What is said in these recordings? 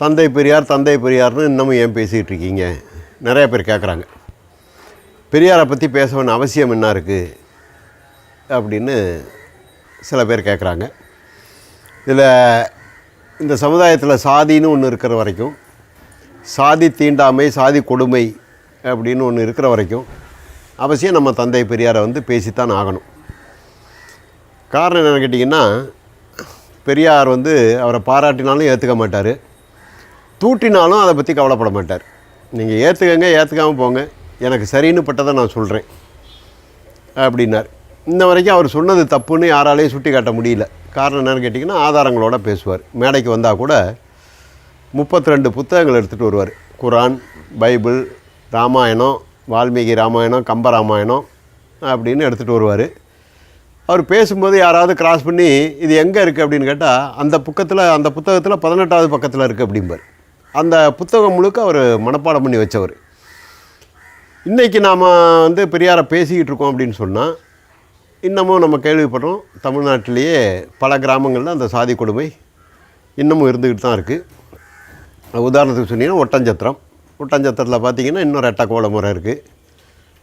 தந்தை பெரியார் தந்தை பெரியார்னு இன்னமும் ஏன் பேசிகிட்டு இருக்கீங்க? நிறைய பேர் கேட்குறாங்க பெரியாரை பற்றி பேச வேண்டிய அவசியம் என்ன இருக்குது அப்படின்னு சில பேர் கேட்குறாங்க இதில் இந்த சமுதாயத்தில் சாதின்னு ஒன்று இருக்கிற வரைக்கும் சாதி தீண்டாமை சாதி கொடுமை அப்படின்னு ஒன்று இருக்கிற வரைக்கும் அவசியம் நம்ம தந்தை பெரியாரை வந்து பேசித்தான் ஆகணும். காரணம் என்னென்னு கேட்டிங்கன்னா பெரியார் வந்து அவரை பாராட்டினாலும் ஏற்றுக்க மாட்டார். தூட்டினாலும் அதை பற்றி கவலைப்பட மாட்டார். நீங்கள் ஏற்றுக்கங்க ஏற்றுக்காமல் போங்க. எனக்கு சரின்னு பட்டதை நான் சொல்கிறேன் அப்படின்னார். இன்ன வரைக்கும் அவர் சொன்னது தப்புன்னு யாராலையும் சுட்டி காட்ட முடியல. காரணம் என்னென்னு கேட்டிங்கன்னா ஆதாரங்களோடு பேசுவார். மேடைக்கு வந்தால் கூட முப்பத்தி ரெண்டு புத்தகங்கள் எடுத்துகிட்டு வருவார். குரான் பைபிள் ராமாயணம் வால்மீகி ராமாயணம் கம்ப ராமாயணம் அப்படின்னு எடுத்துகிட்டு வருவார். அவர் பேசும்போது யாராவது கிராஸ் பண்ணி இது எங்கே இருக்குது அப்படின்னு கேட்டால் அந்த புக்கத்தில் அந்த புத்தகத்தில் பதினெட்டாவது பக்கத்தில் இருக்குது அப்படிம்பார். அந்த புத்தகம் முழுக்க அவர் மனப்பாடம் பண்ணி வச்சவர். இன்றைக்கி நாம் வந்து பெரியாரை பேசிக்கிட்டு இருக்கோம் அப்படின்னு சொன்னால் இன்னமும் நம்ம கேள்விப்படுறோம் தமிழ்நாட்டிலேயே பல கிராமங்களில் அந்த சாதி கொடுமை இன்னமும் இருந்துக்கிட்டு தான் இருக்குது உதாரணத்துக்கு சொன்னீங்கன்னா ஒட்டஞ்சத்திரம். ஒட்டஞ்சத்திரத்தில் பார்த்தீங்கன்னா இன்னும் ரெட்டை கோல முறை இருக்குது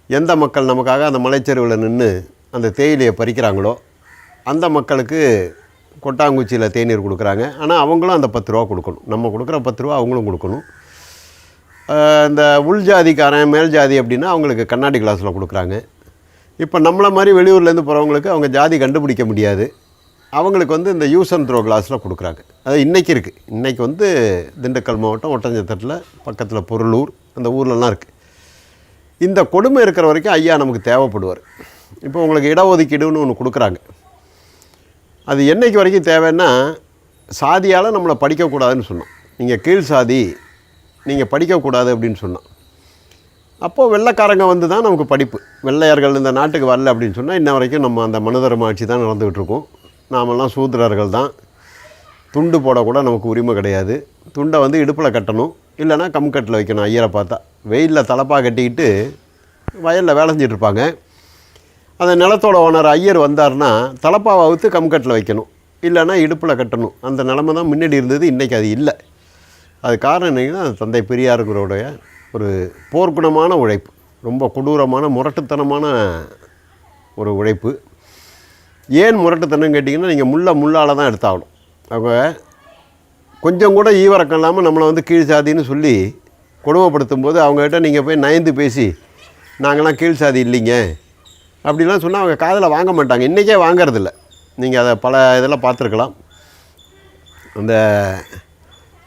எந்த மக்கள் நமக்காக அந்த மலைச்சரிவில் நின்று அந்த தேயிலையை பறிக்கிறாங்களோ அந்த மக்களுக்கு கொட்டாங்குச்சியில் தேநீர் கொடுக்குறாங்க. ஆனால் அவங்களும் அந்த பத்து ரூபா கொடுக்கணும். நம்ம கொடுக்குற பத்து ரூபா அவங்களும் கொடுக்கணும். இந்த உள் ஜாதிக்காரன் மேல் ஜாதி அப்படின்னா அவங்களுக்கு கண்ணாடி கிளாஸில் கொடுக்குறாங்க. இப்போ நம்மளை மாதிரி வெளியூர்லேருந்து போகிறவங்களுக்கு அவங்க ஜாதி கண்டுபிடிக்க முடியாது. அவங்களுக்கு வந்து இந்த யூஸ் அண்ட் த்ரோ கிளாஸில் கொடுக்குறாங்க. அது இன்றைக்கி இருக்குது இன்றைக்கி வந்து திண்டுக்கல் மாவட்டம் ஒட்டஞ்சத்தட்டில் பக்கத்தில் பொருளூர் அந்த ஊர்லலாம் இருக்குது இந்த கொடுமை இருக்கிற வரைக்கும் ஐயா நமக்கு தேவைப்படுவார். இப்போ உங்களுக்கு இடஒதுக்கீடுன்னு ஒன்று கொடுக்குறாங்க. அது என்றைக்கு வரைக்கும் தேவைன்னா சாதியால் நம்மளை படிக்கக்கூடாதுன்னு சொன்னோம் நீங்கள் கீழ் சாதி நீங்கள் படிக்கக்கூடாது அப்படின்னு சொன்னோம் அப்போது வெள்ளைக்காரங்க வந்து தான் நமக்கு படிப்பு. வெள்ளையர்கள் இந்த நாட்டுக்கு வரல அப்படின்னு சொன்னால் இன்ன வரைக்கும் நம்ம அந்த மனுதர்ம ஆட்சி தான் நடந்துகிட்ருக்கோம். நாமெல்லாம் சூத்திரர்கள் தான். துண்டு போடக்கூட நமக்கு உரிமை கிடையாது. துண்டை வந்து இடுப்பில் கட்டணும். இல்லைன்னா கம்கட்டில் வைக்கணும் ஐயரை பார்த்தா. வெயிலில் தலப்பாக கட்டிக்கிட்டு வயலில் வேலை செஞ்சுட்டு அந்த நிலத்தோட ஓனர் ஐயர் வந்தார்னா தலப்பாவை அவுத்து கம்கட்டில் வைக்கணும். இல்லைன்னா இடுப்பில் கட்டணும். அந்த நிலமை தான் முன்னாடி இருந்தது இன்றைக்கி அது இல்லை. அது காரணம் என்னங்கன்னா தந்தை பெரியாருங்கிறோடைய ஒரு போர்க்குணமான உழைப்பு. ரொம்ப கொடூரமான முரட்டுத்தனமான ஒரு உழைப்பு. ஏன் முரட்டுத்தனம் கேட்டிங்கன்னா நீங்கள் முள்ள முள்ளால் தான் எடுத்தாகணும். அவங்க கொஞ்சம் கூட ஈவரக்கம் இல்லாமல் நம்மளை வந்து கீழ் சாதின்னு சொல்லி கொடுமைப்படுத்தும் போது அவங்ககிட்ட நீங்கள் போய் நயந்து பேசி நாங்களாம் கீழ் சாதி இல்லைங்க. அப்படிலாம் சொன்னால் அவங்க காதில் வாங்க மாட்டாங்க. இன்றைக்கே வாங்கறதில்ல. நீங்கள் அதை பல இதெல்லாம் பார்த்துருக்கலாம். அந்த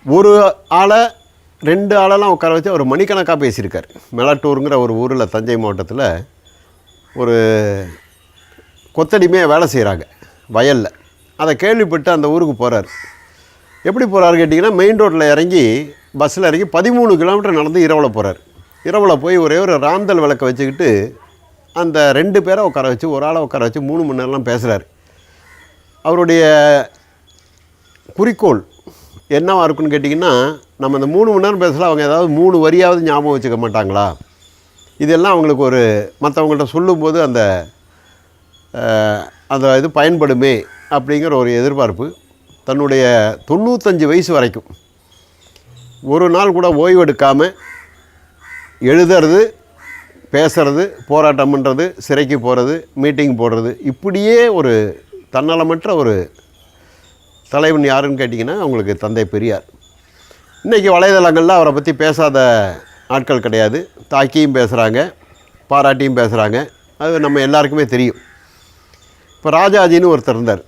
ஒரு ஆளை ரெண்டு ஆளெல்லாம் உட்கார வச்சு அவர் மணிக்கணக்காக பேசியிருக்கார். மெலாட்டூருங்கிற ஒரு ஊரில் தஞ்சை மாவட்டத்தில் ஒரு கொத்தடிமையாக வேலை செய்கிறாங்க வயலில். அதை கேள்விப்பட்டு அந்த ஊருக்கு போகிறார் எப்படி போகிறாரு கேட்டிங்கன்னா மெயின் ரோட்டில் இறங்கி பஸ்ஸில் இறங்கி பதிமூணு கிலோமீட்டர் நடந்து இரவில் போகிறார் இரவில் போய் ஒரே ஒரு ராந்தல் விளக்கை வச்சுக்கிட்டு அந்த ரெண்டு பேரை உட்கார வச்சு ஒரு ஆளை உட்கார வச்சு மூணு மணி நேரம்லாம் பேசுகிறாரு அவருடைய குறிக்கோள் என்னவாக இருக்குன்னு கேட்டிங்கன்னா நம்ம இந்த மூணு மணி நேரம் பேசலாம் அவங்க ஏதாவது மூணு வரியாவது ஞாபகம் வச்சுக்க மாட்டாங்களா? இதெல்லாம் அவங்களுக்கு ஒரு மற்றவங்கள்ட்ட சொல்லும்போது அந்த அந்த இது பயன்படுமே அப்படிங்கிற ஒரு எதிர்பார்ப்பு. தன்னுடைய தொண்ணூத்தஞ்சு வயசு வரைக்கும். ஒரு நாள் கூட ஓய்வெடுக்காமல் எழுதுறது பேசுறது போராட்டம் பண்ணுறது சிறைக்கு போகிறது மீட்டிங் போடுறது இப்படியே ஒரு தன்னலமற்ற ஒரு தலைவன் யாருன்னு கேட்டிங்கன்னா அவங்களுக்கு தந்தை பெரியார். இன்றைக்கி வலைதளங்களில் அவரை பற்றி பேசாத ஆட்கள் கிடையாது. தாக்கியும் பேசுகிறாங்க பாராட்டியும் பேசுகிறாங்க அது நம்ம எல்லாருக்குமே தெரியும். இப்போ ராஜாஜின்னு ஒருத்தர் இருந்தார்.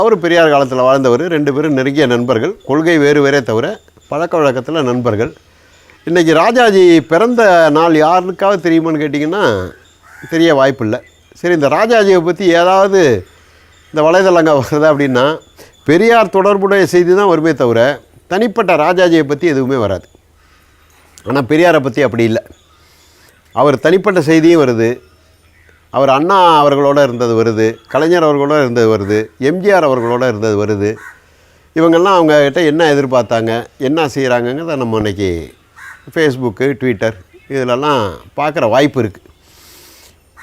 அவர் பெரியார் காலத்தில் வாழ்ந்தவர். ரெண்டு பேரும் நெருங்கிய நண்பர்கள். கொள்கை வேறு வேறே தவிர பழக்க வழக்கத்தில் நண்பர்கள். இன்றைக்கி ராஜாஜி பிறந்த நாள் யாருக்காவது தெரியுமான்னு கேட்டிங்கன்னா தெரிய வாய்ப்பில்லை. சரி இந்த ராஜாஜியை பற்றி ஏதாவது இந்த வலைதளங்க வருதா அப்படின்னா பெரியார் தொடர்புடைய செய்தி தான் வருமே தவிர தனிப்பட்ட ராஜாஜியை பற்றி எதுவுமே வராது. ஆனால் பெரியாரை பற்றி அப்படி இல்லை. அவர் தனிப்பட்ட செய்தியும் வருது. அவர் அண்ணா அவர்களோட இருந்தது வருது. கலைஞர் அவர்களோட இருந்தது வருது. எம்ஜிஆர் அவர்களோட இருந்தது வருது. இவங்கெல்லாம் அவங்கக்கிட்ட என்ன எதிர்பார்த்தாங்க? என்ன செய்கிறாங்கங்கிறத நம்ம இன்றைக்கி ஃபேஸ்புக்கு ட்விட்டர் இதிலெல்லாம் பார்க்குற வாய்ப்பு இருக்குது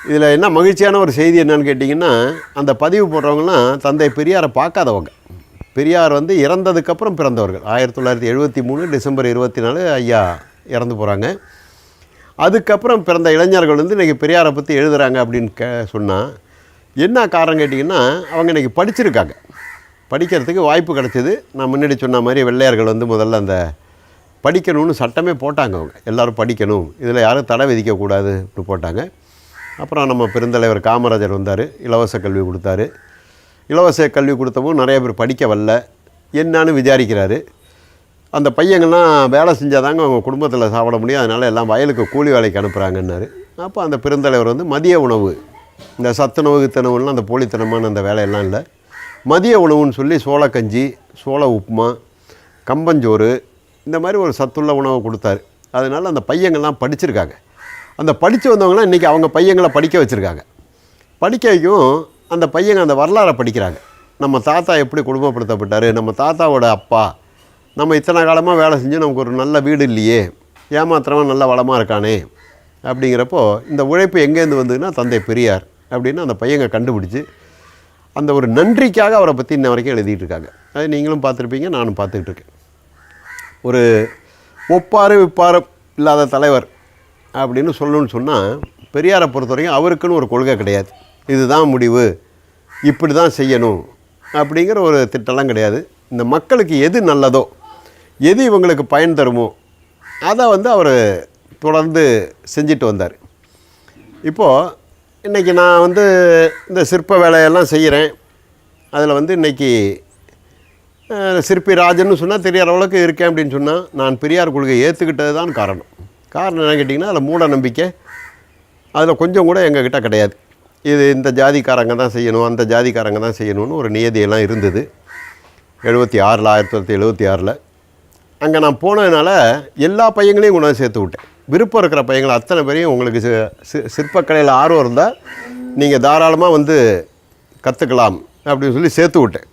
இதில் என்ன மகிழ்ச்சியான ஒரு செய்தி என்னன்னு கேட்டிங்கன்னா அந்த பதிவு போடுறவங்கலாம் தந்தை பெரியாரை பார்க்காதவங்க. பெரியார் வந்து இறந்ததுக்கப்புறம் பிறந்தவர்கள். ஆயிரத்தி தொள்ளாயிரத்தி எழுபத்தி மூணு டிசம்பர் இருபத்தி நாலு ஐயா இறந்து போகிறாங்க அதுக்கப்புறம் பிறந்த இளைஞர்கள் வந்து இன்றைக்கி பெரியாரை பற்றி எழுதுகிறாங்க அப்படின்னு கே சொன்னால் என்ன காரணம் கேட்டிங்கன்னா அவங்க இன்றைக்கி படிச்சிருக்காங்க. படிக்கிறதுக்கு வாய்ப்பு கிடச்சிது. நான் முன்னாடி சொன்ன மாதிரி வெள்ளையர்கள் வந்து முதல்ல அந்த படிக்கணும்னு சட்டமே போட்டாங்க அவங்க. எல்லோரும் படிக்கணும். இதில் யாரும் தடை விதிக்கக்கூடாதுன்னு போட்டாங்க. அப்புறம் நம்ம பெருந்தலைவர் காமராஜர் வந்தார். இலவச கல்வி கொடுத்தாரு. இலவச கல்வி கொடுத்தவும் நிறைய பேர் படிக்க வரல. என்னான்னு விசாரிக்கிறாரு. அந்த பையங்கள்லாம் வேலை செஞ்சாதாங்க அவங்க குடும்பத்தில் சாப்பிட முடியும். அதனால் எல்லாம் வயலுக்கு கூலி வேலைக்கு அனுப்புகிறாங்கன்னாரு அப்போ அந்த பெருந்தலைவர் வந்து மதிய உணவு இந்த சத்துணவு கித்தனவுலாம் அந்த போலித்தனமான அந்த வேலையெல்லாம் இல்லை. மதிய உணவுன்னு சொல்லி சோளக்கஞ்சி சோள உப்புமா கம்பஞ்சோறு இந்த மாதிரி ஒரு சத்துள்ள உணவை கொடுத்தாரு. அதனால் அந்த பையங்கள்லாம் படிச்சிருக்காங்க. அந்த படித்து வந்தவங்களாம் இன்றைக்கி அவங்க பையங்களை படிக்க வச்சுருக்காங்க. படிக்க வைக்கும் அந்த பையங்க அந்த வரலாறை படிக்கிறாங்க. நம்ம தாத்தா எப்படி குடும்பப்படுத்தப்பட்டார்? நம்ம தாத்தாவோட அப்பா. நம்ம இத்தனை காலமாக வேலை செஞ்சு நமக்கு ஒரு நல்ல வீடு இல்லையே. ஏமாத்திரமாக நல்ல வளமாக இருக்கானே. அப்படிங்கிறப்போ இந்த உழைப்பு எங்கேருந்து வந்ததுன்னா தந்தை பெரியார் அப்படின்னு அந்த பையங்க கண்டுபிடிச்சி அந்த ஒரு நன்றிக்காக அவரை பற்றி இன்ன வரைக்கும் எழுதிட்டு இருக்காங்க. அது நீங்களும் பார்த்துருப்பீங்க நானும் பார்த்துக்கிட்டு இருக்கேன். ஒரு ஒப்பாறு விப்பாறு இல்லாத தலைவர் அப்படின்னு சொல்லணும்னு சொன்னால் பெரியாரை பொறுத்த வரைக்கும் அவருக்குன்னு ஒரு கொள்கை கிடையாது. இதுதான் முடிவு. இப்படி தான் செய்யணும் அப்படிங்கிற ஒரு திட்டம்லாம் கிடையாது. இந்த மக்களுக்கு எது நல்லதோ எது இவங்களுக்கு பயன் தருமோ அதை வந்து அவர் தொடர்ந்து செஞ்சுட்டு வந்தார். இப்போது இன்றைக்கி நான் வந்து இந்த சிற்ப வேலையெல்லாம் செய்கிறேன் அதில் வந்து இன்றைக்கி சிற்பி ராஜன்னு சொன்னால் தெரியாத அளவுக்கு இருக்கேன் அப்படின்னு சொன்னால் நான் பெரியார் கொள்கையை ஏற்றுக்கிட்டது தான் காரணம். காரணம் என்ன கேட்டிங்கன்னா அதில் மூட நம்பிக்கை அதில் கொஞ்சம் கூட எங்ககிட்ட கிடையாது. இது இந்த ஜாதிக்காரங்க தான் செய்யணும் அந்த ஜாதிக்காரங்க தான் செய்யணும்னு ஒரு நியதியெல்லாம் இருந்தது. எழுபத்தி ஆறில் ஆயிரத்தி தொள்ளாயிரத்தி எழுபத்தி ஆறில். அங்கே நான் போனதுனால எல்லா பையங்களையும் கொண்டாந்து சேர்த்து விட்டேன். விருப்பம் இருக்கிற பையங்களை அத்தனை பேரையும் உங்களுக்கு சி- சிற்பக்கலையில் ஆர்வம் இருந்தால் நீங்கள் தாராளமாக வந்து கற்றுக்கலாம் அப்படின்னு சொல்லி சேர்த்து விட்டேன்.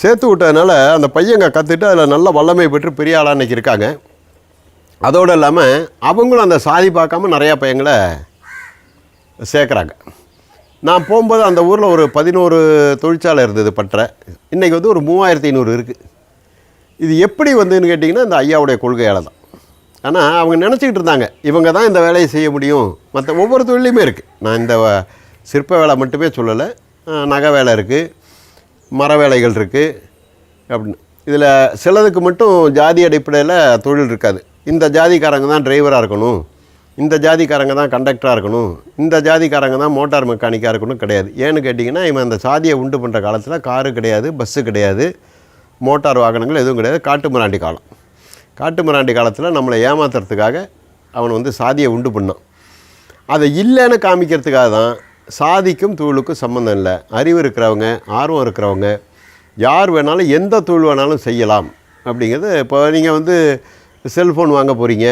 சேர்த்து விட்டதுனால அந்த பையங்க கற்றுட்டு அதில் நல்ல வல்லமை பெற்று பெரிய ஆளாக இன்னைக்கு இருக்காங்க. அதோடு இல்லாமல் அவங்களும் அந்த சாதி பார்க்காம நிறையா பையங்களை சேர்க்குறாங்க. நான் போகும்போது அந்த ஊரில் ஒரு பதினோரு தொழிற்சாலை இருந்தது பற்ற இன்றைக்கி வந்து ஒரு மூவாயிரத்தி ஐநூறு இருக்குது இது எப்படி வந்துன்னு கேட்டிங்கன்னா இந்த ஐயாவுடைய கொள்கையால் தான். ஆனால் அவங்க நினச்சிக்கிட்டு இருந்தாங்க இவங்க தான் இந்த வேலையை செய்ய முடியும். மற்ற ஒவ்வொரு தொழிலையுமே இருக்குது நான் இந்த சிற்ப வேலை மட்டுமே சொல்லலை நகை வேலை இருக்குது மர வேலைகள் இருக்குது அப்படின்னு. இதில் சிலதுக்கு மட்டும் ஜாதி அடிப்படையில் தொழில் இருக்காது. இந்த ஜாதிக்காரங்க தான் டிரைவராக இருக்கணும். இந்த ஜாதிக்காரங்க தான் கண்டக்டராக இருக்கணும். இந்த ஜாதிக்காரங்க தான் மோட்டார் மெக்கானிக்காக இருக்கணும் கிடையாது. ஏன்னு கேட்டிங்கன்னா இவன் அந்த சாதியை உண்டு பண்ணுற காலத்தில் காரு கிடையாது பஸ்ஸு கிடையாது மோட்டார் வாகனங்கள் எதுவும் கிடையாது. காட்டு மிராண்டி காலம். காட்டு மிராண்டி காலத்தில் நம்மளை ஏமாத்துறதுக்காக அவன் வந்து சாதியை உண்டு பண்ணான். அதை இல்லைன்னு காமிக்கிறதுக்காக தான் சாதிக்கும் தொழிலுக்கும் சம்மந்தம் இல்லை. அறிவு இருக்கிறவங்க ஆர்வம் இருக்கிறவங்க யார் வேணாலும் எந்த தொழில் வேணாலும் செய்யலாம் அப்படிங்கிறது இப்போ நீங்கள் வந்து செல்ஃபோன் வாங்க போகிறீங்க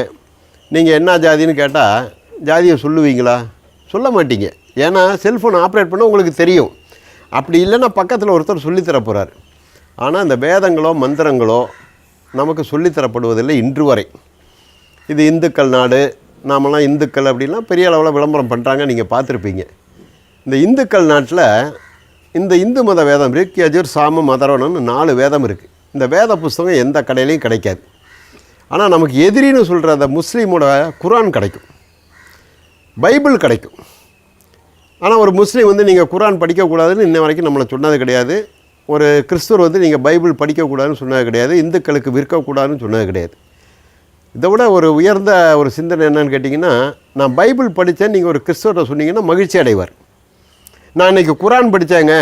நீங்கள் என்ன ஜாதின்னு கேட்டால் ஜாதியை சொல்லுவீங்களா? சொல்ல மாட்டீங்க. ஏன்னா செல்ஃபோன் ஆப்ரேட் பண்ண உங்களுக்கு தெரியும். அப்படி இல்லைன்னா பக்கத்தில் ஒருத்தர் சொல்லித்தர போகிறார் ஆனால் இந்த வேதங்களோ மந்திரங்களோ நமக்கு சொல்லித்தரப்படுவதில்லை இன்று வரை. இது இந்துக்கள் நாடு நாமெல்லாம் இந்துக்கள் அப்படின்னா பெரிய அளவில் விளம்பரம் பண்ணுறாங்க நீங்கள் பார்த்துருப்பீங்க. இந்த இந்துக்கள் நாட்டில் இந்த இந்து மத வேதம் ரிக்யஜுர் சாம மதரவனம்னு நாலு வேதம் இருக்குது இந்த வேத புஸ்தகம் எந்த கடையிலையும் கிடைக்காது. ஆனால் நமக்கு எதிரின்னு சொல்கிற அந்த முஸ்லீமோட குரான் கிடைக்கும். பைபிள் கிடைக்கும். ஆனால் ஒரு முஸ்லீம் வந்து நீங்கள் குரான் படிக்கக்கூடாதுன்னு இன்ன வரைக்கும் நம்மளை சொன்னது கிடையாது. ஒரு கிறிஸ்துவர் வந்து நீங்கள் பைபிள் படிக்கக்கூடாதுன்னு சொன்னது கிடையாது. இந்துக்களுக்கு விற்கக்கூடாதுன்னு சொன்னது கிடையாது. இதை விட ஒரு உயர்ந்த ஒரு சிந்தனை என்னன்னு கேட்டிங்கன்னா நான் பைபிள் படித்தேன் நீங்கள் ஒரு கிறிஸ்துவரை சொன்னீங்கன்னா மகிழ்ச்சி அடைவார். நான் இன்றைக்கி குரான் படித்தேங்க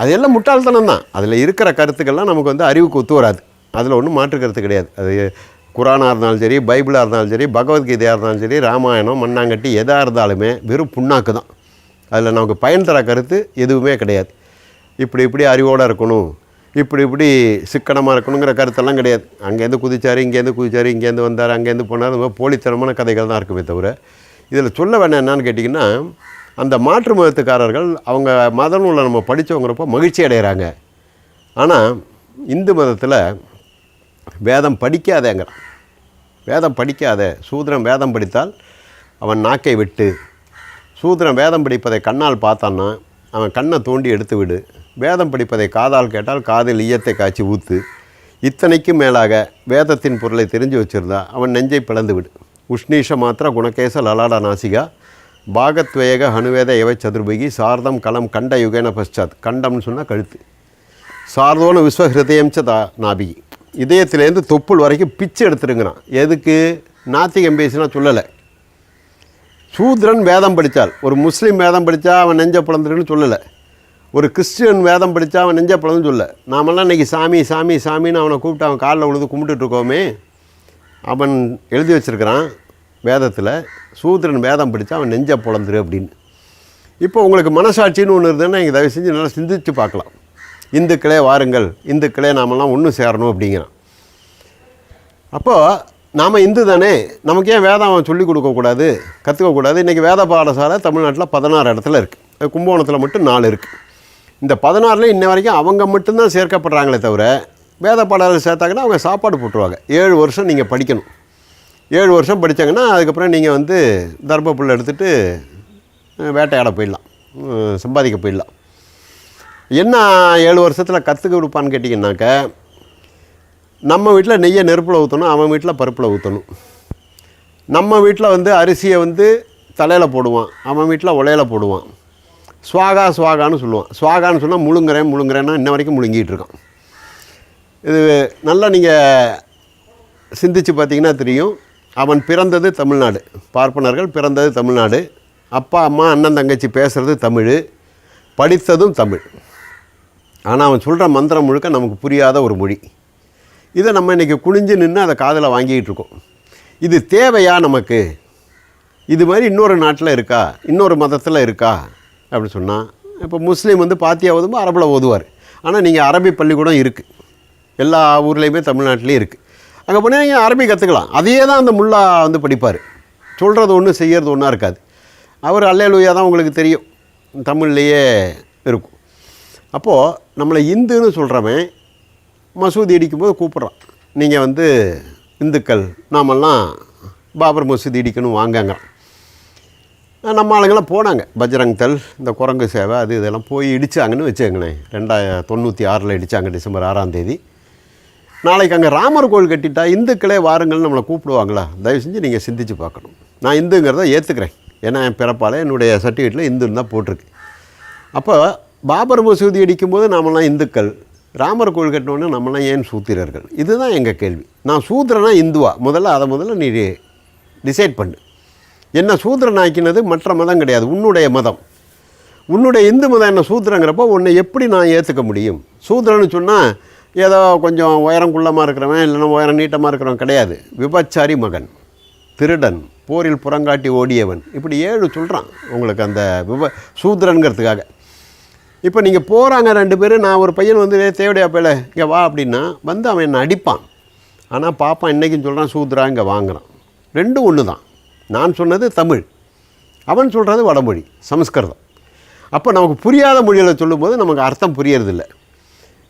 அது எல்லாம் முட்டாள்தனம் தான். அதில் இருக்கிற கருத்துக்கள்லாம் நமக்கு வந்து அறிவுக்கு ஒத்து வராது. அதில் ஒன்றும் மாற்று கருத்து கிடையாது. அது குரானாக இருந்தாலும் சரி பைபிளாக இருந்தாலும் சரி பகவத்கீதையாக இருந்தாலும் சரி ராமாயணம் மண்ணாங்கட்டி எதாக இருந்தாலுமே வெறும் புண்ணாக்கு தான். அதில் நமக்கு பயன் தர கருத்து எதுவுமே கிடையாது. இப்படி இப்படி அறிவோடு இருக்கணும். இப்படி இப்படி சிக்கனமாக இருக்கணுங்கிற கருத்தெல்லாம் கிடையாது. அங்கேருந்து குதிச்சார் இங்கேருந்து குதிச்சார் இங்கேருந்து வந்தார் அங்கேருந்து போனார். போலித்தனமான கதைகள் தான் இருக்குமே தவிர இதில் சொல்ல வேண்டாம் என்னன்னு கேட்டிங்கன்னா அந்த மாற்று மதத்துக்காரர்கள் அவங்க மத நூலை நம்ம படித்தவங்கிறப்போ மகிழ்ச்சி அடைகிறாங்க ஆனால் இந்து மதத்தில் வேதம் படிக்காதேங்கிறான் வேதம் படிக்காத சூத்திரன் வேதம் படித்தால் அவன் நாக்கை விட்டு சூத்திரன் வேதம் படிப்பதை கண்ணால் பார்த்தான்னா அவன் கண்ணை தோண்டி எடுத்து விடு. வேதம் படிப்பதை காதால் கேட்டால் காதில் ஈயத்தை காய்ச்சி ஊத்து. இத்தனைக்கும் மேலாக வேதத்தின் பொருளை தெரிஞ்சு வச்சிருந்தா அவன் நெஞ்சை பிளந்து விடு. உஷ்ணீஷ மாத்திர குணகேச லலாடா நாசிகா பாகத்வேக ஹனுவேத எவை சதுர்பகி? சார்தம் களம் கண்ட யுகேன பஷாத் கண்டம்னு சொன்னால் கழுத்து. சார்தோன விஸ்வஹிருதயம் ச தா நாபிகி. இதயத்திலேருந்து தொப்புள் வரைக்கும் பிச்சு எடுத்துருங்கிறான். எதுக்கு? நாத்திகம் பேசினா சொல்லலை. சூத்ரன் வேதம் படித்தால் ஒரு முஸ்லீம் வேதம் படித்தா அவன் நெஞ்ச பிளந்துருன்னு சொல்லலை. ஒரு கிறிஸ்டியன் வேதம் படித்தா அவன் நெஞ்ச பிளந்து சொல்ல நாமெல்லாம் இன்றைக்கி சாமி சாமி சாமின்னு அவனை கூப்பிட்டு அவன் காலில் உழுது கும்பிட்டுட்ருக்கோமே அவன் எழுதி வச்சிருக்கிறான். வேதத்தில் சூத்ரன் வேதம் படித்தா அவன் நெஞ்ச பிளந்துரு அப்படின்னு. இப்போ உங்களுக்கு மனசாட்சின்னு ஒன்று இருந்ததுன்னா நீங்கள் தயவு செஞ்சு நல்லா சிந்திச்சு பார்க்கலாம். இந்துக்களே வாருங்கள் இந்துக்களே நாமெல்லாம் ஒன்று சேரணும் அப்படிங்கிறான். அப்போது நாம் இந்து தானே நமக்கு ஏன் வேதம் அவன் சொல்லிக் கொடுக்கக்கூடாது கற்றுக்கக்கூடாது இன்றைக்கி வேத பாடசாலை தமிழ்நாட்டில் பதினாறு இடத்துல இருக்குது கும்பகோணத்தில் மட்டும் நாலு இருக்குது இந்த பதினாறில் இன்ன வரைக்கும் அவங்க மட்டும்தான் சேர்க்கப்படுறாங்களே தவிர வேத பாடலை சேர்த்தாங்கன்னா அவங்க சாப்பாடு போட்டுருவாங்க. ஏழு வருஷம் நீங்கள் படிக்கணும். ஏழு வருஷம் படித்தாங்கன்னா அதுக்கப்புறம் நீங்கள் வந்து தர்மப்புல் எடுத்துகிட்டு வேட்டையாட போயிடலாம். சம்பாதிக்க போயிடலாம். என்ன ஏழு வருஷத்தில் கற்றுக்க கொடுப்பான்னு கேட்டிங்கன்னாக்க நம்ம வீட்டில் நெய்யை நெருப்பில் ஊற்றணும் அவன் வீட்டில் பருப்பில் ஊற்றணும் நம்ம வீட்டில் வந்து அரிசியை வந்து தலையில் போடுவான் அவன் வீட்டில் உலையில் போடுவான். சுவாகா சுவாகான்னு சொல்லுவான். சுவாகான்னு சொன்னால் முழுங்குறேன் முழுங்குறேன்னா இன்ன வரைக்கும் முழுங்கிட்டு இருக்கான். இது நல்லா நீங்கள் சிந்திச்சு பார்த்தீங்கன்னா தெரியும். அவன் பிறந்தது தமிழ்நாடு. பார்ப்பனர்கள் பிறந்தது தமிழ்நாடு. அப்பா அம்மா அண்ணன் தங்கச்சி பேசுகிறது தமிழ். படித்ததும் தமிழ். ஆனால் அவன் சொல்கிற மந்திரம் முழுக்க நமக்கு புரியாத ஒரு மொழி. இதை நம்ம இன்றைக்கி குனிஞ்சு நின்று அதை காதில் வாங்கிக்கிட்டு இருக்கோம். இது தேவையா நமக்கு? இது மாதிரி இன்னொரு நாட்டில் இருக்கா? இன்னொரு மதத்தில் இருக்கா? அப்படி சொன்னால் இப்போ முஸ்லீம் வந்து பாத்தியா ஓதும்போது அரபில் ஓதுவார். ஆனால் நீங்கள் அரபி பள்ளிக்கூடம் இருக்குது எல்லா ஊர்லேயுமே தமிழ்நாட்டிலையும் இருக்குது அங்கே போனால் நீங்கள் அரபி கற்றுக்கலாம் அதையே தான் அந்த முல்லா வந்து படிப்பார். சொல்கிறது ஒன்று செய்கிறது ஒன்றா இருக்காது. அவர் அல்லேலூயா தான் உங்களுக்கு தெரியும். தமிழ்லேயே இருக்கும். அப்போது நம்மளை இந்துன்னு சொல்கிறவன் மசூதி இடிக்கும்போது கூப்பிட்றான். நீங்கள் வந்து இந்துக்கள் நாமெல்லாம் பாபர் மசூதி இடிக்கணும் வாங்கங்கிறான். நம்ம ஆளுங்கெல்லாம் போனாங்க. பஜ்ரங் தல் இந்த குரங்கு சேவை அது இதெல்லாம் போய் இடிச்சாங்கன்னு வச்சுக்கங்களேன். ரெண்டாயிரம் தொண்ணூற்றி ஆறில் இடித்தாங்க டிசம்பர் ஆறாம் தேதி. நாளைக்கு அங்கே ராமர் கோவில் கட்டிட்டா இந்துக்களே வாருங்கள்னு நம்மளை கூப்பிடுவாங்களா? தயவு செஞ்சு நீங்கள் சிந்திச்சு பார்க்கணும். நான் இந்துங்கிறத ஏற்றுக்கிறேன் ஏன்னா என் பிறப்பால் என்னுடைய சர்டிஃபிகேட்டில் இந்துன்னு தான் போட்டிருக்கு. அப்போ பாபர் மசூதி அடிக்கும்போது நாமெல்லாம் இந்துக்கள். ராமர் கோவில் கட்டினோடனே நம்மளாம் ஏன் சூத்திரர்கள்? இதுதான் எங்கள் கேள்வி. நான் சூத்திரனா இந்துவா? முதல்ல அதை முதல்ல நீ டிசைட் பண்ணு. என்ன சூத்திரன் ஆக்கினது மற்ற மதம் கிடையாது. உன்னுடைய மதம். உன்னுடைய இந்து மதம் என்ன சூத்திரங்கிறப்போ உன்னை எப்படி நான் ஏற்றுக்க முடியும்? சூத்திரன்னு சொன்னால் ஏதோ கொஞ்சம் உயரம் குள்ளமாக இருக்கிறவன் இல்லைன்னா உயரம் நீட்டமாக இருக்கிறவன் கிடையாது. விபச்சாரி மகன் திருடன் போரில் புறங்காட்டி ஓடியவன். இப்படி ஏழு சொல்கிறான் உங்களுக்கு அந்த விப சூத்திரன்கிறதுக்காக இப்போ நீங்கள் போகிறாங்க ரெண்டு பேரும் நான் ஒரு பையன் வந்து "ஏய், தேவடையா பேல இங்கே வா அப்படின்னா வந்து அவன் என்னை அடிப்பான். ஆனால் பாப்பான் இன்றைக்கும் சொல்கிறான் சூத்ரா இங்கே வாங்குகிறான் ரெண்டும் ஒன்று தான் நான் சொன்னது தமிழ் அவன் சொல்கிறது வடமொழி சமஸ்கிருதம். அப்போ நமக்கு புரியாத மொழியில் சொல்லும்போது நமக்கு அர்த்தம் புரியறதில்ல.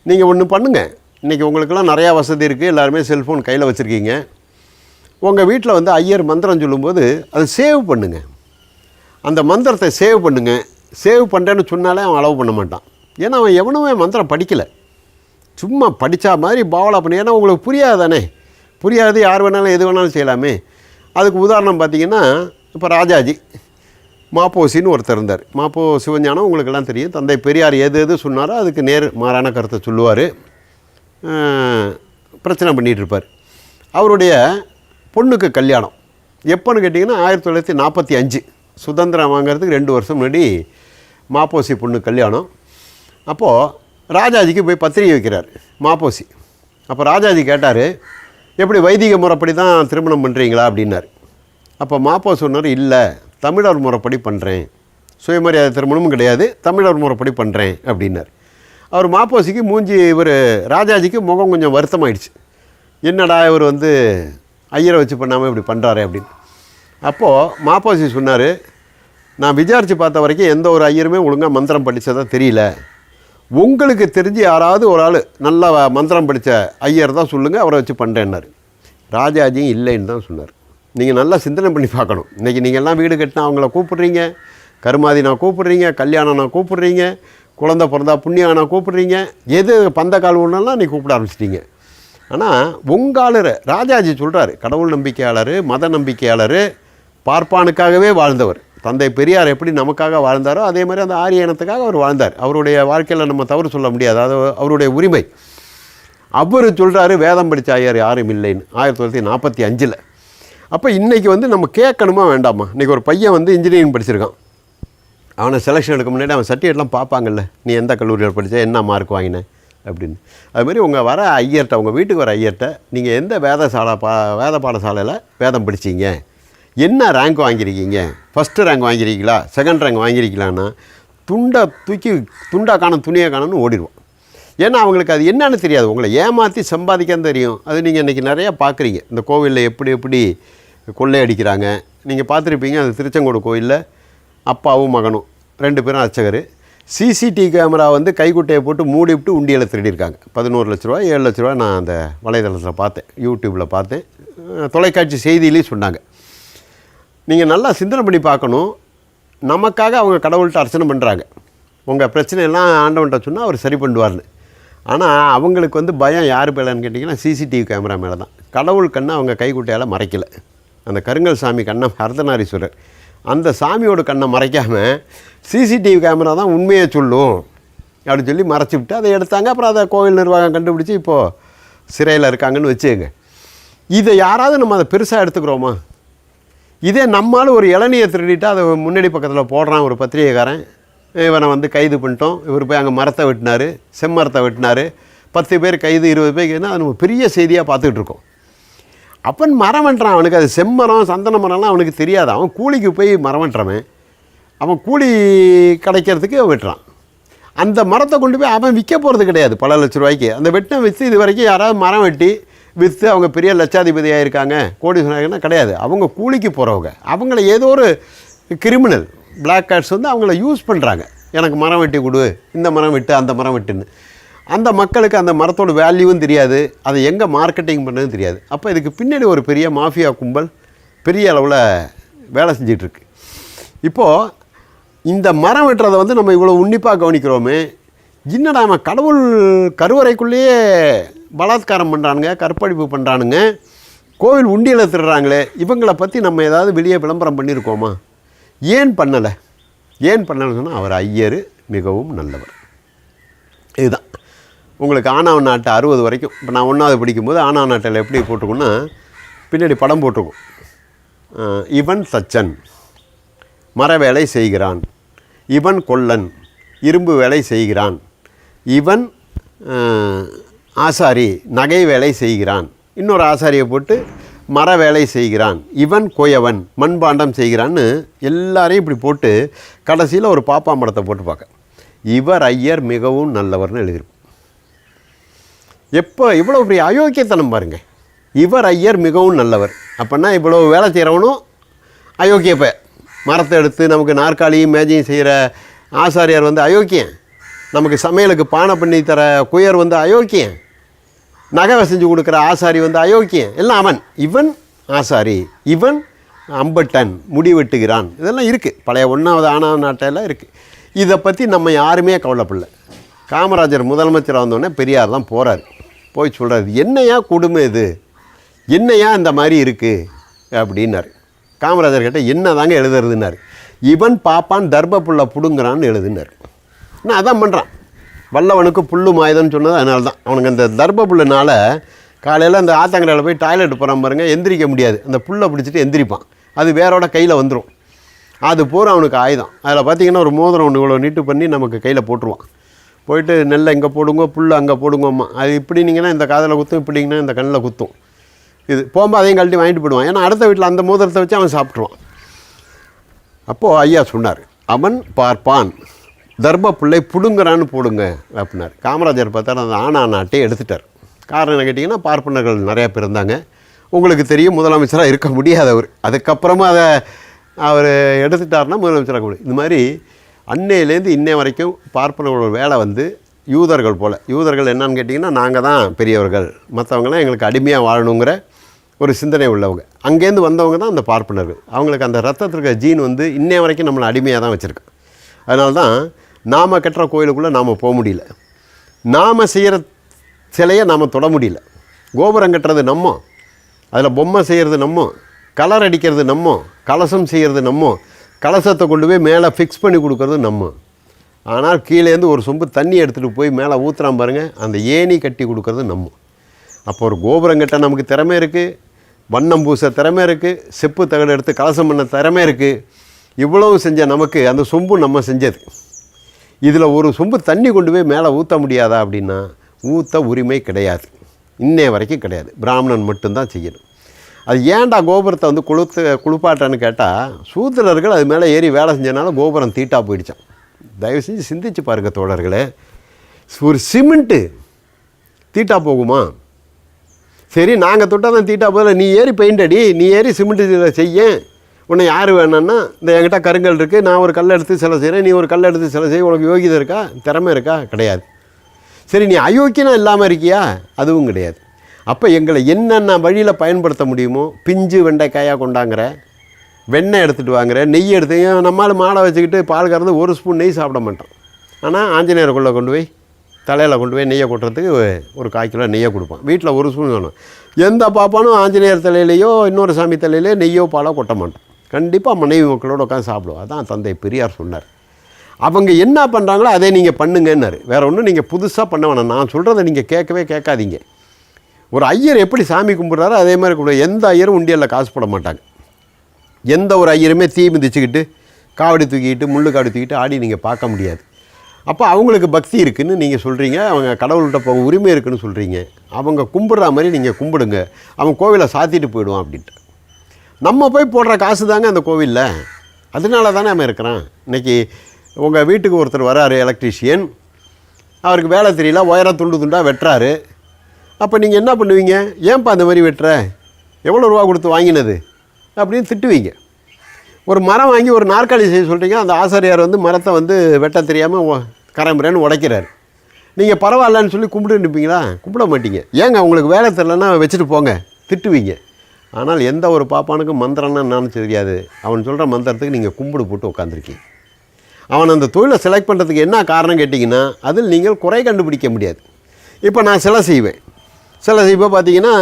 நீங்கள் ஒன்று பண்ணுங்கள் இன்றைக்கி உங்களுக்கெல்லாம் நிறையா வசதி இருக்குது எல்லாருமே செல்ஃபோன் கையில் வச்சுருக்கீங்க. உங்கள் வீட்டில் வந்து ஐயர் மந்திரம் சொல்லும்போது அதை சேவ் பண்ணுங்கள் அந்த மந்திரத்தை சேவ் பண்ணுங்கள் சேவ் பண்ணுறேன்னு சொன்னாலே அவன் அலோவ் பண்ண மாட்டான். ஏன்னா அவன் எவனுமே மந்திரம் படிக்கலை. சும்மா படித்தா மாதிரி பாவலா பண்ணி ஏன்னா உங்களுக்கு புரியாதானே புரியாது யார் வேணாலும் எது வேணாலும் செய்யலாமே. அதுக்கு உதாரணம் பார்த்தீங்கன்னா இப்போ ராஜாஜி. மாப்போசின்னு ஒருத்தர் இருந்தார். மாப்போ சிவஞானம் உங்களுக்கெல்லாம் தெரியும். தந்தை பெரியார் எது எது சொன்னாரோ அதுக்கு நேர் மாறான கருத்தை சொல்லுவார். பிரச்சனை பண்ணிகிட்டு இருப்பார் அவருடைய பொண்ணுக்கு கல்யாணம். எப்போன்னு கேட்டிங்கன்னா ஆயிரத்தி தொள்ளாயிரத்தி நாற்பத்தி அஞ்சு. சுதந்திரம் வாங்குறதுக்கு ரெண்டு வருஷம் முன்னாடி மாப்போசி பொண்ணு கல்யாணம். அப்போது ராஜாஜிக்கு போய் பத்திரிகை வைக்கிறார் மாப்போசி. அப்போ ராஜாஜி கேட்டார் எப்படி வைதிக முறைப்படி தான் திருமணம் பண்ணுறீங்களா அப்படின்னார். அப்போ மாப்போ சொன்னார் இல்லை. தமிழர் முறைப்படி பண்ணுறேன் சுயமரியாதை திருமணமும் கிடையாது தமிழர் முறைப்படி பண்ணுறேன் அப்படின்னார். அவர் மாப்போசிக்கு மூஞ்சி இவர் ராஜாஜிக்கு முகம் கொஞ்சம் வருத்தமாயிடுச்சு. என்னடா இவர் வந்து ஐயரை வச்சு பண்ணாமல் இப்படி பண்ணுறாரு அப்படின்னு. அப்போது மாப்போசி சொன்னார் நான் விசாரித்து பார்த்த வரைக்கும் எந்த ஒரு ஐயருமே ஒழுங்காக மந்திரம் படித்ததாக தெரியல. உங்களுக்கு தெரிஞ்சு யாராவது ஒரு ஆள் நல்லா மந்திரம் படித்த ஐயர் தான் சொல்லுங்கள் அவரை வச்சு பண்ணுறேன்னாரு ராஜாஜியும் இல்லைன்னு தான் சொன்னார். நீங்கள் நல்லா சிந்தனை பண்ணி பார்க்கணும். இன்றைக்கி நீங்கள் எல்லாம் வீடு கட்டினா அவங்கள கூப்பிட்றீங்க. கருமாதி நான் கூப்பிட்றீங்க கல்யாணம் நான் கூப்பிட்றீங்க குழந்த பிறந்தா புண்ணியானா கூப்பிட்றீங்க. எது பந்த கால் ஒன்றுலாம் நீ கூப்பிட ஆரம்பிச்சிட்டிங்க. ஆனால் உங்காளர் ராஜாஜி சொல்கிறாரு கடவுள் நம்பிக்கையாளர் மத நம்பிக்கையாளர் பார்ப்பானுக்காகவே வாழ்ந்தவர். தந்தை பெரியார் எப்படி நமக்காக வாழ்ந்தாரோ அதே மாதிரி அந்த ஆரிய இனத்துக்காக அவர் வாழ்ந்தார். அவருடைய வாழ்க்கையில் நம்ம தவறு சொல்ல முடியாது அது அவருடைய உரிமை. அவர் சொல்கிறாரு வேதம் படித்த ஐயர் யாரும் இல்லைன்னு ஆயிரத்தி தொள்ளாயிரத்தி நாற்பத்தி அஞ்சில். அப்போ இன்றைக்கி வந்து நம்ம கேட்கணுமா வேண்டாமா? இன்றைக்கி ஒரு பையன் வந்து இன்ஜினியரிங் படிச்சிருக்கான். அவனை செலெக்ஷன் எடுக்க முன்னாடி அவன் சர்டிஃபிகேட்லாம் பார்ப்பாங்கல்ல. நீ எந்த கல்லூரியில் படித்த என்ன மார்க் வாங்கினேன் அப்படின்னு. அதுமாரி உங்கள் வர ஐயர்கிட்ட உங்கள் வீட்டுக்கு வர ஐயர்கிட்ட நீங்கள் எந்த வேதசாலை பா வேத பாடசாலையில் வேதம் படித்தீங்க என்ன ரேங்க் வாங்கியிருக்கீங்க? ஃபஸ்ட்டு ரேங்க் வாங்கியிருக்கீங்களா? செகண்ட் ரேங்க் வாங்கியிருக்கீங்களான்னா துண்டை தூக்கி துண்டா காணும் துணியை காணும்னு ஓடிடுவோம் ஏன்னா அவங்களுக்கு அது என்னென்னு தெரியாது. உங்களை ஏமாற்றி சம்பாதிக்கன்னு தெரியும். அது நீங்கள் இன்றைக்கி நிறையா பார்க்குறீங்க. இந்த கோவிலில் எப்படி எப்படி கொள்ளையடிக்கிறாங்க. நீங்கள் பார்த்துருப்பீங்க அந்த திருச்செங்கோடு கோயிலில் அப்பாவும் மகனும் ரெண்டு பேரும் அர்ச்சகர். சிசிடிவி கேமரா வந்து கைக்குட்டையை போட்டு மூடிவிட்டு உண்டியலை திருடியிருக்காங்க. பதினோரு லட்ச ரூபா ஏழு லட்ச ரூபா நான் அந்த வலைதளத்தில் பார்த்தேன் யூடியூப்பில் பார்த்தேன். தொலைக்காட்சி செய்தியிலையும் சொன்னாங்க. நீங்கள் நல்லா சிந்தனை பண்ணி பார்க்கணும். நமக்காக அவங்க கடவுள்கிட்ட அர்ச்சனை பண்ணுறாங்க உங்கள் பிரச்சனையெல்லாம் ஆண்டவன்கிட்ட சொன்னால் அவர் சரி பண்ணுவார்னு. ஆனால் அவங்களுக்கு வந்து பயம் யார் மேலேன்னு கேட்டிங்கன்னா சிசிடிவி கேமரா மேலே தான் கடவுள் கண்ணை அவங்க கைக்குட்டையால் மறைக்கல. அந்த கருங்கல் சாமி கண்ணை அர்த்தநாரீஸ்வரர் அந்த சாமியோட கண்ணை மறைக்காமல் சிசிடிவி கேமரா தான் உண்மையை சொல்லும் அப்படின்னு சொல்லி மறைச்சி விட்டு அதை எடுத்தாங்க. அப்புறம் அதை கோவில் நிர்வாகம் கண்டுபிடிச்சி இப்போது சிறையில் இருக்காங்கன்னு வச்சுக்கோங்க. இதை யாராவது நம்ம அதை பெருசாக எடுத்துக்கிறோமா? இதே நம்மால் ஒரு இளநியை திருடிட்டு அதை முன்னாடி பக்கத்தில் போடுறான் ஒரு பத்திரிகைக்காரன். இவனை வந்து கைது பண்ணிட்டோம். இவர் போய் அங்கே மரத்தை வெட்டினார் செம்மரத்தை வெட்டினார். பத்து பேர் கைது இருபது பேர் கைதுனா அது நம்ம பெரிய செய்தியாக பார்த்துக்கிட்டு இருக்கோம். அப்பன் மரம் வெட்டுறான். அவனுக்கு அது செம்மரம் சந்தன மரம்லாம் அவனுக்கு தெரியாது. அவன் கூலிக்கு போய் மரம் வெட்டுறவன். அவன் கூலி கிடைக்கிறதுக்கு வெட்டுறான். அந்த மரத்தை கொண்டு போய் அவன் விற்க போகிறது கிடையாது பல லட்ச ரூபாய்க்கு. அந்த வெட்டின விற்று இது வரைக்கும் யாராவது மரம் வெட்டி விற்று அவங்க பெரிய லட்சாதிபதியாக இருக்காங்க கோடீஸ்வரர்னா கிடையாது. அவங்க கூலிக்கு போகிறவங்க அவங்கள ஏதோ ஒரு கிரிமினல் பிளாக் கார்ட்ஸ் வந்து அவங்கள யூஸ் பண்ணுறாங்க எனக்கு மரம் வெட்டி கொடு இந்த மரம் வெட்டு அந்த மரம் வெட்டுன்னு. அந்த மக்களுக்கு அந்த மரத்தோட வேல்யூவும் தெரியாது. அதை எங்கே மார்க்கெட்டிங் பண்ணதும் தெரியாது. அப்போ இதுக்கு பின்னாடி ஒரு பெரிய மாஃபியா கும்பல் பெரிய அளவில் வேலை செஞ்சிட்ருக்கு. இப்போது இந்த மரம் வெட்டுறதை வந்து நம்ம இவ்வளோ உன்னிப்பாக கவனிக்கிறோமே என்னடா நம்ம கடவுள் கருவறைக்குள்ளேயே பலாத்காரம் பண்ணுறானுங்க கற்பழிப்பு பண்ணுறானுங்க கோவில் உண்டியலை திருடுறாங்களே இவங்களை பற்றி நம்ம ஏதாவது வெளியே விளம்பரம் பண்ணியிருக்கோமா? ஏன் பண்ணலை? ஏன் பண்ணலைன்னு சொன்னால் அவர் ஐயர் மிகவும் நல்லவர். இதுதான். உங்களுக்கு ஆனாவன் நாட்டை அறுபது வரைக்கும் இப்போ நான் ஒன்றாவது படிக்கும்போது ஆணவ நாட்டில் எப்படி போட்டிருக்கோன்னா பின்னாடி படம் போட்டிருக்கும். இவன் சச்சன் மர வேலை செய்கிறான். இவன் கொல்லன் இரும்பு வேலை செய்கிறான். இவன் ஆசாரி நகை வேலை செய்கிறான். இன்னொரு ஆசாரியை போட்டு மர வேலை செய்கிறான். இவன் கோயவன் மண்பாண்டம் செய்கிறான்னு எல்லாரையும் இப்படி போட்டு கடைசியில் ஒரு பாப்பா மடத்தை போட்டு பார்க்க. இவர் ஐயர் மிகவும் நல்லவர்னு எழுதியிருக்கும் எப்போ இவ்வளோ பெரிய அயோக்கியத்தனம் பாருங்க. இவர் ஐயர் மிகவும் நல்லவர். அப்படின்னா இவ்வளோ வேலை செய்கிறவனும் அயோக்கியப்ப மரத்தை எடுத்து நமக்கு நாற்காலியும் மேஜையும் செய்கிற ஆசாரியார் வந்து அயோக்கியன். நமக்கு சமையலுக்கு பானை பண்ணி தர குயர் வந்து அயோக்கியன். நகை செஞ்சு கொடுக்குற ஆசாரி வந்து அயோக்கியன். எல்லாம் அவன். இவன் ஆசாரி. இவன் அம்பட்டன் முடி வெட்டுகிறான் இதெல்லாம் இருக்குது பழைய ஒன்றாவது ஆனா நாட்டையெல்லாம் இருக்குது இதை பற்றி நம்ம யாருமே கவலைப்படல. காமராஜர் முதலமைச்சராக வந்தோடனே பெரியார் தான் போகிறார் போய் சொல்கிறார் என்னையா கொடுமை இது? என்னையா இந்த மாதிரி இருக்குது அப்படின்னாரு. காமராஜர் கிட்ட என்ன தாங்க எழுதுறதுனார் இவன் பாப்பான் தர்பப்புள்ள புடுங்குறான்னு எழுதுனார். நான் அதான் பண்ணுறான் வல்லவனுக்கு புல்லு மாயுதம்னு சொன்னது அதனால தான் அவனுக்கு அந்த தர்ப புல்லுனால காலையில் அந்த ஆத்தங்கரையில் போய் டாய்லெட் போகிறான் பாருங்க எந்திரிக்க முடியாது. அந்த புல்லை பிடிச்சிட்டு எந்திரிப்பான். அது வேறோட கையில் வந்துடும் அது பூரா அவனுக்கு ஆயுதம். அதில் பார்த்தீங்கன்னா ஒரு மோதிரம் ஒன்று இவ்வளோ நீட்டு பண்ணி நமக்கு கையில் போட்டுருவான். போயிட்டு நெல்லை இங்கே போடுங்க புல் அங்கே போடுங்கம்மா. அது இப்படினீங்கன்னா இந்த காதில் குத்தும் இப்படிங்கன்னா இந்த கண்ணில் குத்தும். இது போகும்போது அதையும் கழட்டி வாங்கிட்டு போயிடுவான். ஏன்னா அடுத்த வீட்டில் அந்த மோதிரத்தை வச்சு அவன் சாப்பிட்ருவான் அப்போது ஐயா சொன்னார் அவன் பார்ப்பான் தர்ம பிள்ளை புடுங்குறான்னு போடுங்க அப்படின்னார். காமராஜர் பார்த்தார் அந்த ஆனா நாட்டை எடுத்துட்டார். காரணம் என்ன கேட்டிங்கன்னா பார்ப்பனர்கள் நிறையா பேர் இருந்தாங்க. உங்களுக்கு தெரியும் முதலமைச்சராக இருக்க முடியாதவர். அதுக்கப்புறமா அதை அவர் எடுத்துட்டாருன்னா முதலமைச்சராக முடியும். இந்த மாதிரி அன்னையிலேருந்து இன்னை வரைக்கும் பார்ப்பனர்களோட வேலை வந்து யூதர்கள் போல். யூதர்கள் என்னன்னு கேட்டிங்கன்னா நாங்கள் தான் பெரியவர்கள். மற்றவங்களாம் எங்களுக்கு அடிமையாக வாழணுங்கிற ஒரு சிந்தனை உள்ளவங்க. அங்கேருந்து வந்தவங்க தான் அந்த பார்ப்பனர்கள். அவங்களுக்கு அந்த ரத்தத்தில் இருக்க ஜீன் வந்து இன்னை வரைக்கும் நம்மளை அடிமையாக தான் வச்சுருக்கோம் அதனால தான் நாம் கட்டுற கோயிலுக்குள்ளே நாம் போக முடியல. நாம் செய்கிற சிலையை நாம் தொட முடியல. கோபுரம் கட்டுறது நம்ம. அதில் பொம்மை செய்கிறது நம்ம. கலர் அடிக்கிறது நம்ம. கலசம் செய்கிறது நம்ம. கலசத்தை கொண்டு போய் மேலே ஃபிக்ஸ் பண்ணி கொடுக்குறது நம்ம. ஆனால் கீழேருந்து ஒரு சொம்பு தண்ணி எடுத்துகிட்டு போய் மேலே ஊற்றுறான் பாருங்கள் அந்த ஏணி கட்டி கொடுக்குறது நம்ம. அப்போ ஒரு கோபுரங்கிட்ட நமக்கு திறமை இருக்குது வண்ணம் பூச திறமை இருக்குது செப்பு தகடு எடுத்து கலசம் பண்ண திறமை இருக்குது இவ்வளவு செஞ்ச நமக்கு அந்த சொம்பு நம்ம செஞ்சது. இதில் ஒரு சொம்பு தண்ணி கொண்டு போய் மேலே ஊற்ற முடியாதா அப்படின்னா ஊற்ற உரிமை கிடையாது. இன்னைய வரைக்கும் கிடையாது. பிராமணன் மட்டும்தான் செய்யணும். அது ஏன்டா கோபுரத்தை வந்து குளுத்து குளிப்பாட்டேன்னு கேட்டால் சூத்திரர்கள் அது மேலே ஏறி வேலை செஞ்சனால கோபுரம் தீட்டாக போயிடுச்சான் தயவு செஞ்சு சிந்திச்சு பாருங்க தோழர்களே. ஒரு சிமெண்ட்டு தீட்டா போகுமா? சரி நாங்கள் தொட்டால் தான் தீட்டா போதில் நீ ஏறி பெயிண்ட் அடி நீ ஏறி சிமெண்ட்டு இதில் செய்ய. உன்னை யார் வேணும்னா இந்த என்கிட்ட கருங்கல் இருக்குது நான் ஒரு கல் எடுத்து சிலை செய்கிறேன் நீ ஒரு கல் எடுத்து சிலை செய்ய உனக்கு யோகிதை இருக்கா? திறமை இருக்கா? கிடையாது. சரி நீ அயோக்கியனா இல்லாமல் இருக்கியா? அதுவும் கிடையாது. அப்போ எங்களை என்னென்ன வழியில் பயன்படுத்த முடியுமோ பிஞ்சு வெண்டைக்காயாக கொண்டாங்கிற வெண்ணெய் எடுத்துகிட்டு வாங்குற நெய் எடுத்து ஏன் நம்மால் மாலை வச்சுக்கிட்டு பால் கறந்து ஒரு ஸ்பூன் நெய் சாப்பிட மாட்டோம். ஆனால் ஆஞ்சநேயருக்குள்ளே கொண்டு போய் தலையில் கொண்டு போய் நெய்யை கொட்டுறதுக்கு ஒரு கால் கிலோ நெய்யை கொடுப்பான் வீட்டில் ஒரு ஸ்பூன் வேணும். எந்த பாப்பானும் ஆஞ்சநேயர் தலையிலையோ இன்னொரு சாமி தலையிலையோ நெய்யோ பாலோ கொட்ட மாட்டோம். கண்டிப்பாக மனைவி மக்களோடு உட்காந்து சாப்பிடுவோம். அதான் தந்தை பெரியார் சொன்னார். அவங்க என்ன பண்ணுறாங்களோ அதை நீங்கள் பண்ணுங்கன்னாரு. வேறு ஒன்றும் நீங்கள் புதுசாக பண்ண வேணாம். நான் சொல்கிறத நீங்கள் கேட்கவே கேட்காதீங்க. ஒரு ஐயர் எப்படி சாமி கும்பிட்றாரோ அதே மாதிரி கூட எந்த ஐயரும் உண்டியலில் காசு போட மாட்டாங்க. எந்த ஒரு ஐயருமே தீ மிதிச்சுக்கிட்டு காவடி தூக்கிக்கிட்டு முள்ளு காவடி தூக்கிட்டு ஆடி நீங்கள் பார்க்க முடியாது. அப்போ அவங்களுக்கு பக்தி இருக்குதுன்னு நீங்கள் சொல்கிறீங்க அவங்க கடவுள்கிட்ட போக உரிமை இருக்குதுன்னு சொல்கிறீங்க அவங்க கும்பிட்ற மாதிரி நீங்கள் கும்பிடுங்க. அவன் கோவிலை சாத்திட்டு போயிடுவான் அப்படின்ட்டு. நம்ம போய் போடுற காசு தாங்க அந்த கோவிலில். அதனால தானே அவன் இருக்கிறான். இன்றைக்கி உங்கள் வீட்டுக்கு ஒருத்தர் வராரு எலக்ட்ரீஷியன் அவருக்கு வேலை தெரியல ஒயரை துண்டு துண்டாக வெட்டுறாரு. அப்போ நீங்கள் என்ன பண்ணுவீங்க? ஏன்பா அந்த மாதிரி வெட்டுற? எவ்வளோ ரூபா கொடுத்து வாங்கினது? அப்படின்னு திட்டுவீங்க. ஒரு மரம் வாங்கி ஒரு நாற்காலி செய்ய சொல்கிறீங்க அந்த ஆசாரியார் வந்து மரத்தை வந்து வெட்ட தெரியாமல் கரம்புறேன்னு உடைக்கிறாரு. நீங்கள் பரவாயில்லன்னு சொல்லி கும்பிட்டு நிற்பீங்களா கும்பிட மாட்டீங்க. ஏங்க உங்களுக்கு வேலை தெரிலன்னா வச்சுட்டு போங்க. திட்டுவீங்க. ஆனால் எந்த ஒரு பாப்பானுக்கும் மந்திரம்னா என்னன்னு தெரியாது. அவன் சொல்கிற மந்திரத்துக்கு நீங்கள் கும்பிடு போட்டு உட்காந்துருக்கீங்க அவன் அந்த தொழிலை செலக்ட் பண்ணுறதுக்கு என்ன காரணம் கேட்டிங்கன்னா அதில் நீங்கள் குறை கண்டுபிடிக்க முடியாது. இப்போ நான் சிலை செய்வேன். சிலை இப்போ பார்த்தீங்கன்னா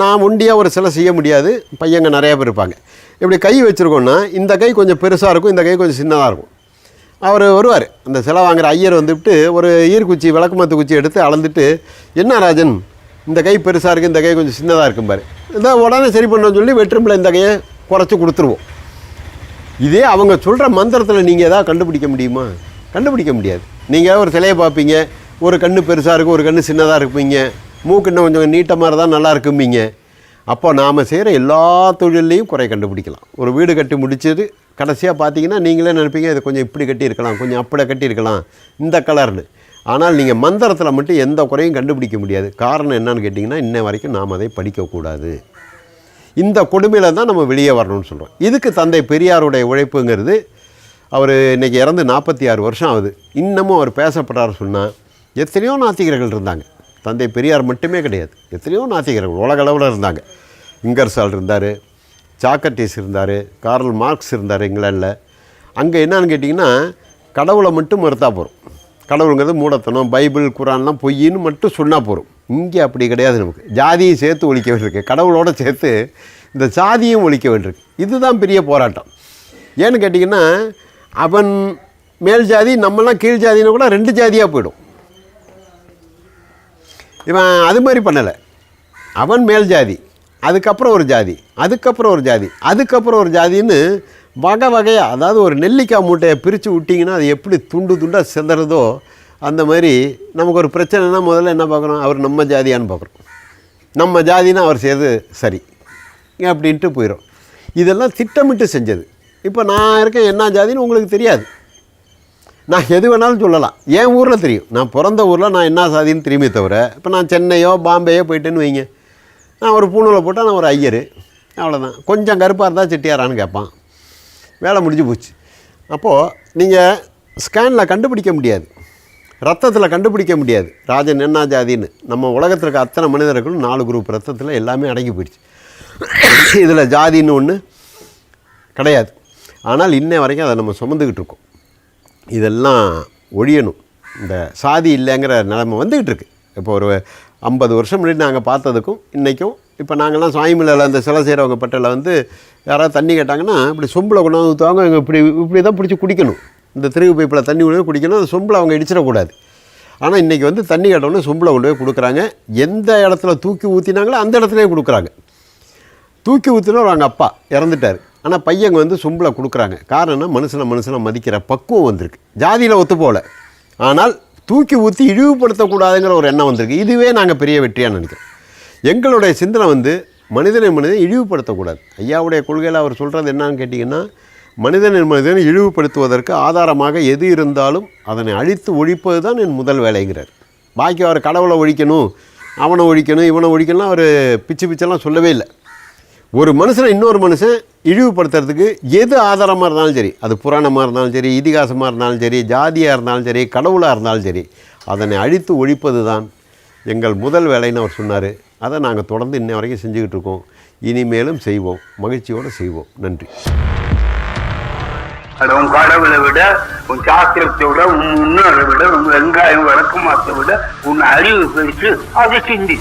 நான் ஒண்டியாக ஒரு சிலை செய்ய முடியாது. பையங்க நிறையா பேர் இருப்பாங்க. இப்படி கை வச்சுருக்கோன்னா இந்த கை கொஞ்சம் பெருசாக இருக்கும் இந்த கை கொஞ்சம் சின்னதாக இருக்கும். அவர் வருவார். அந்த சிலை வாங்குகிற ஐயர் வந்துவிட்டு ஒரு ஈர்க்குச்சி விளக்குமத்து குச்சி எடுத்து அளந்துட்டு என்ன ராஜன் இந்த கை பெருசாக இருக்குது இந்த கை கொஞ்சம் சின்னதாக இருக்கும் பாரு. இதான் உடனே சரி பண்ணணும்னு சொல்லி வெற்றும்பில் இந்த கையை குறைச்சி கொடுத்துருவோம். இதே அவங்க சொல்கிற மந்திரத்தில் நீங்கள் எதாவது கண்டுபிடிக்க முடியுமா? கண்டுபிடிக்க முடியாது. நீங்கள் ஒரு சிலையை பார்ப்பீங்க. ஒரு கண்ணு பெருசாக இருக்கும் ஒரு கண்ணு சின்னதாக இருப்பீங்க. மூக்கு இன்னும் கொஞ்சம் நீட்டமாக இருந்தால் நல்லா இருக்கும்பீங்க. அப்போ நாம் செய்கிற எல்லா தொழில்லையும் குறை கண்டுபிடிக்கலாம். ஒரு வீடு கட்டி முடிச்சது கடைசியாக பார்த்தீங்கன்னா நீங்களே நினைப்பீங்க இது கொஞ்சம் இப்படி கட்டியிருக்கலாம் கொஞ்சம் அப்படி கட்டியிருக்கலாம் இந்த கலர்னு. ஆனால் நீங்கள் மந்திரத்தில் மட்டும் எந்த குறையும் கண்டுபிடிக்க முடியாது. காரணம் என்னன்னு கேட்டிங்கன்னா இன்ன வரைக்கும் நாம் அதை படிக்கக்கூடாது. இந்த கொடுமையில் தான் நம்ம வெளியே வரணும்னு சொல்கிறோம் இதுக்கு தந்தை பெரியாருடைய உழைப்புங்கிறது அவர் இன்றைக்கி இறந்து நாற்பத்தி ஆறு வருஷம் ஆகுது. இன்னமும் அவர் பேசப்படுறாரு சொன்னால் எத்தனையோ நாத்திகர்கள் இருந்தாங்க. தந்தை பெரியார் மட்டுமே கிடையாது. எத்தனையோ நாத்திகர்கள் உலக அளவில் இருந்தாங்க. இங்கர்சால் இருந்தார் சாக்கர்டீஸ் இருந்தார் கார்ல் மார்க்ஸ் இருந்தார் இங்கிலாண்டில் அங்கே என்னன்னு கேட்டிங்கன்னா கடவுளை மட்டும் மறுத்தா போகிறோம் கடவுளுங்கிறது மூடத்தனம் பைபிள் குரான்லாம் பொய்ன்னு மட்டும் சொன்னால் போகிறோம் இங்கே அப்படி கிடையாது நமக்கு. ஜாதியும் சேர்த்து ஒழிக்க வேண்டியிருக்கு கடவுளோட சேர்த்து இந்த சாதியும் ஒழிக்க வேண்டியிருக்கு இதுதான் பெரிய போராட்டம். ஏன்னு கேட்டிங்கன்னா அவன் மேல் ஜாதி நம்மளாம் கீழ் ஜாதின்னு கூட ரெண்டு ஜாதியாக போயிடும். இவன் அது மாதிரி பண்ணலை. அவன் மேல் ஜாதி அதுக்கப்புறம் ஒரு ஜாதி அதுக்கப்புறம் ஒரு ஜாதி அதுக்கப்புறம் ஒரு ஜாதின்னு வகை வகையாக அதாவது ஒரு நெல்லிக்காய் மூட்டையை பிரித்து விட்டிங்கன்னா அது எப்படி துண்டு துண்டாக சிதறதோ அந்த மாதிரி நமக்கு ஒரு பிரச்சனைனா முதல்ல என்ன பார்க்குறோம் அவர் நம்ம ஜாதியான்னு பார்க்குறோம் நம்ம ஜாதினா அவர் செய்யறது சரி அப்படின்ட்டு போயிடும் இதெல்லாம் திட்டமிட்டு செஞ்சது. இப்போ நான் இருக்கேன் என்ன ஜாதின்னு உங்களுக்கு தெரியாது. நான் எது வேணாலும் சொல்லலாம். என் ஊரில் தெரியும். நான் பிறந்த ஊரில் நான் என்ன சாதின்னு தெரியுமே தவிர இப்போ நான் சென்னையோ பாம்பேயோ போயிட்டேன்னு வைங்க. நான் ஒரு பூணூலை போட்டால் நான் ஒரு ஐயர். அவ்வளோதான் கொஞ்சம் கருப்பாக இருந்தால் செட்டியாரான்னு கேட்பான். வேலை முடிஞ்சு போச்சு. அப்போது நீங்கள் ஸ்கேனில் கண்டுபிடிக்க முடியாது. ரத்தத்தில் கண்டுபிடிக்க முடியாது. ராஜன் என்ன ஜாதின்னு. நம்ம உலகத்தில் இருக்க அத்தனை மனிதர்களும் நாலு குரூப் ரத்தத்தில் எல்லாமே அடங்கி போயிடுச்சு. இதில் ஜாதின்னு ஒன்று கிடையாது. ஆனால் இன்ன வரைக்கும் அதை நம்ம சுமந்துக்கிட்டு இருக்கோம். இதெல்லாம் ஒழியணும். இந்த சாதி இல்லைங்கிற நிலைமை வந்துக்கிட்டு இருக்கு. இப்போ ஒரு ஐம்பது வருஷம் முன்னாடி நாங்கள் பார்த்ததுக்கும் இன்றைக்கும் இப்போ நாங்கள்லாம் சாய்மலையில் அந்த சிலை செய்கிறவங்க பட்டியலில் வந்து யாராவது தண்ணி கேட்டாங்கன்னா இப்படி சொம்பில் கொண்டாந்து ஊற்றுவாங்க. இவங்க இப்படி இப்படி தான் பிடிச்சி குடிக்கணும். இந்த திருகு பைப்பில் தண்ணி கொண்டு போய் குடிக்கணும். அந்த சொம்பில் அவங்க இடிச்சிடக்கூடாது. ஆனால் இன்றைக்கி வந்து தண்ணி கேட்டோன்னே சொம்பில் கொண்டு போய் கொடுக்குறாங்க. எந்த இடத்துல தூக்கி ஊற்றினாங்களோ அந்த இடத்துலையே கொடுக்குறாங்க. தூக்கி ஊற்றினவர் அவங்க அப்பா இறந்துட்டார். ஆனால் பையங்க வந்து சொம்பில் கொடுக்குறாங்க. காரணம் மனுஷனை மனுஷனை மதிக்கிற பக்குவம் வந்திருக்கு. ஜாதியில் ஒத்து போகல. ஆனால் தூக்கி ஊற்றி இழிவுபடுத்தக்கூடாதுங்கிற ஒரு எண்ணம் வந்திருக்கு. இதுவே நாங்கள் பெரிய வெற்றியாக நினைக்கிறோம். எங்களுடைய சிந்தனை வந்து மனிதனை மனிதனை இழிவுபடுத்தக்கூடாது. ஐயாவுடைய கொள்கையில் அவர் சொல்கிறது என்னன்னு கேட்டிங்கன்னா மனிதனை மனிதனை இழிவுபடுத்துவதற்கு ஆதாரமாக எது இருந்தாலும் அதனை அழித்து ஒழிப்பது தான் என் முதல் வேலைங்கிறார். பாக்கி அவர் கடவுளை ஒழிக்கணும் அவனை ஒழிக்கணும் இவனை ஒழிக்கணும்லாம் அவர் பிச்சு பிச்செல்லாம் சொல்லவே இல்லை. ஒரு மனுஷனை இன்னொரு மனுஷன் இழிவுபடுத்துறதுக்கு எது ஆதாரமாக இருந்தாலும் சரி அது புராணமாக இருந்தாலும் சரி இதிகாசமாக இருந்தாலும் சரி ஜாதியாக இருந்தாலும் சரி கடவுளாக இருந்தாலும் சரி அதனை அழித்து ஒழிப்பது தான் எங்கள் முதல் வேலைன்னு அவர் சொன்னார். அதை நாங்கள் தொடர்ந்து இன்ன வரைக்கும் செஞ்சுக்கிட்டு இருக்கோம். இனிமேலும் செய்வோம். மகிழ்ச்சியோடு செய்வோம். நன்றி. உன் கடவுளை விட உன் சாஸ்திரத்தை விட உன் முன்னோரை விட உன் வெங்காயம் வழக்கமாக விட உன் அறிவு பெருசு அதை சிந்தி